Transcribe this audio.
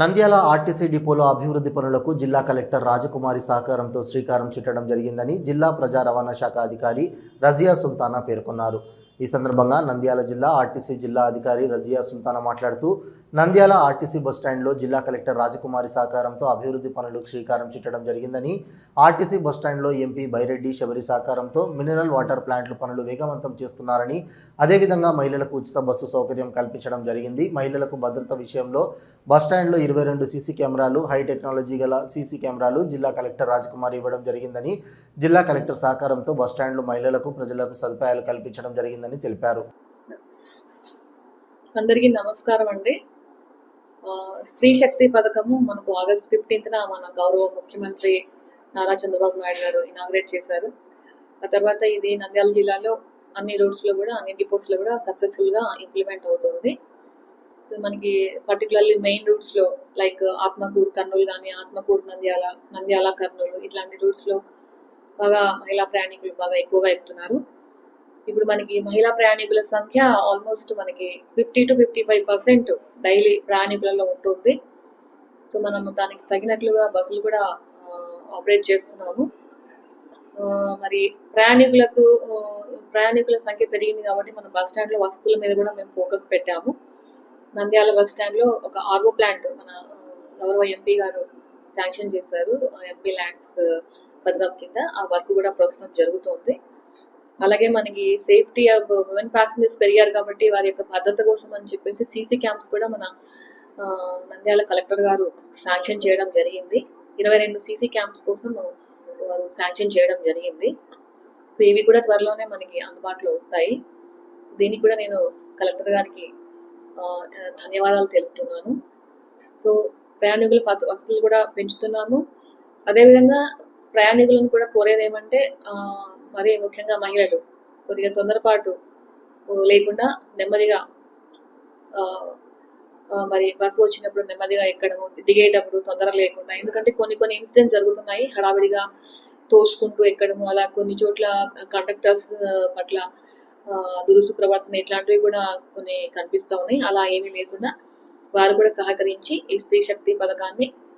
Nandyal RTC డిపోలో అభివృద్ధి పనులకు జిల్లా కలెక్టర్ రాజకుమారి సహకారంతో శ్రీకారం చుట్టడం జరిగిందని జిల్లా ప్రజా రవాణా శాఖ అధికారి రజియా సుల్తానా పేర్కొన్నారు. ఈ సందర్భంగా నంద్యాల జిల్లా ఆర్టీసీ జిల్లా అధికారి రజియా సుల్తానా మాట్లాడుతూ నంద్యాల ఆర్టీసీ బస్టాండ్లో జిల్లా కలెక్టర్ రాజకుమారి సహకారంతో అభివృద్ధి పనులకు శ్రీకారం చుట్టడం జరిగిందని ఆర్టీసీ బస్టాండ్లో ఎంపీ బైరెడ్డి శబరి సహకారంతో మినరల్ వాటర్ ప్లాంట్లు పనులు వేగవంతం చేస్తున్నారని అదేవిధంగా మహిళలకు ఉచిత బస్సు సౌకర్యం కల్పించడం జరిగింది. మహిళలకు భద్రత విషయంలో బస్టాండ్లో ఇరవై రెండు సీసీ కెమెరాలు హై టెక్నాలజీ గల సీసీ కెమెరాలు జిల్లా కలెక్టర్ రాజకుమారి ఇవ్వడం జరిగిందని జిల్లా కలెక్టర్ సహకారంతో బస్టాండ్లో మహిళలకు ప్రజలకు సదుపాయాలు కల్పించడం జరిగిందని తెలిపారు. అందరికీ నమస్కారం అండి. స్త్రీ శక్తి పథకము మనకు ఆగస్ట్ ఫిఫ్టీన్త్న మన గౌరవ ముఖ్యమంత్రి నారా చంద్రబాబు నాయుడు గారు ఇనాగ్రేట్ చేశారు. ఆ తర్వాత ఇది నంద్యాల జిల్లాలో అన్ని routes లో కూడా అన్ని డిపోస్లో కూడా సక్సెస్ఫుల్గా ఇంప్లిమెంట్ అవుతుంది. సో మనకి పర్టికులర్లీ మెయిన్ రూట్స్లో లైక్ ఆత్మకూరు కర్నూలు కానీ ఆత్మకూరు నంద్యాల నంద్యాల కర్నూలు ఇట్లాంటి రూట్స్లో లో బాగా మహిళా ప్రయాణికులు బాగా ఎక్కువగా ఎక్కుతున్నారు. ఇప్పుడు మనకి మహిళా ప్రయాణికుల సంఖ్య ఆల్మోస్ట్ మనకి fifty to fifty five percent daily ప్రయాణికులలో ఉంటుంది. సో మనం దానికి తగినట్లుగా బస్సులు కూడా ఆపరేట్ చేస్తున్నాము. మరి ప్రయాణికులకు ప్రయాణికుల సంఖ్య పెరిగింది కాబట్టి మన బస్ స్టాండ్లో వసతుల మీద కూడా మేము ఫోకస్ పెట్టాము. నంద్యాల బస్ స్టాండ్లో ఒక ఆర్వో ప్లాంట్ మన గౌరవ ఎంపీ గారు శాంక్షన్ చేశారు. ఎంపీ ల్యాండ్స్ పథకం కింద ఆ వర్క్ కూడా ప్రస్తుతం జరుగుతోంది. అలాగే మనకి సేఫ్టీ ఆఫ్ ఉమెన్ ప్యాసింజర్స్ పెరిగారు కాబట్టి వారి యొక్క భద్రత కోసం అని చెప్పేసి సీసీ క్యాంప్స్ కూడా మన నంద్యాల కలెక్టర్ గారు శాంక్షన్ చేయడం జరిగింది. ఇరవై రెండు సీసీ క్యాంప్స్ కోసం వారు శాంక్షన్ చేయడం జరిగింది. సో ఇవి కూడా త్వరలోనే మనకి అందుబాటులో వస్తాయి. దీనికి కూడా నేను కలెక్టర్ గారికి ధన్యవాదాలు తెలుపుతున్నాను. సో ప్రయాణికుల వసతులు కూడా పెంచుతున్నాము. అదేవిధంగా ప్రయాణికులను కూడా కోరేది ఏమంటే మరి ముఖ్యంగా మహిళలు కొద్దిగా తొందరపాటు లేకుండా నెమ్మదిగా మరి బస్సు వచ్చినప్పుడు నెమ్మదిగా ఎక్కడము దిగేటప్పుడు తొందర లేకుండా ఎందుకంటే కొన్ని కొన్ని ఇన్సిడెంట్స్ జరుగుతున్నాయి హడావిడిగా తోసుకుంటూ ఎక్కడము అలా కొన్ని చోట్ల కండక్టర్స్ పట్ల దురుసు ప్రవర్తన ఇట్లాంటివి కూడా కొన్ని కనిపిస్తూ ఉన్నాయి. అలా ఏమీ లేకుండా వారు కూడా సహకరించి ఈ స్త్రీ శక్తి పథకాన్ని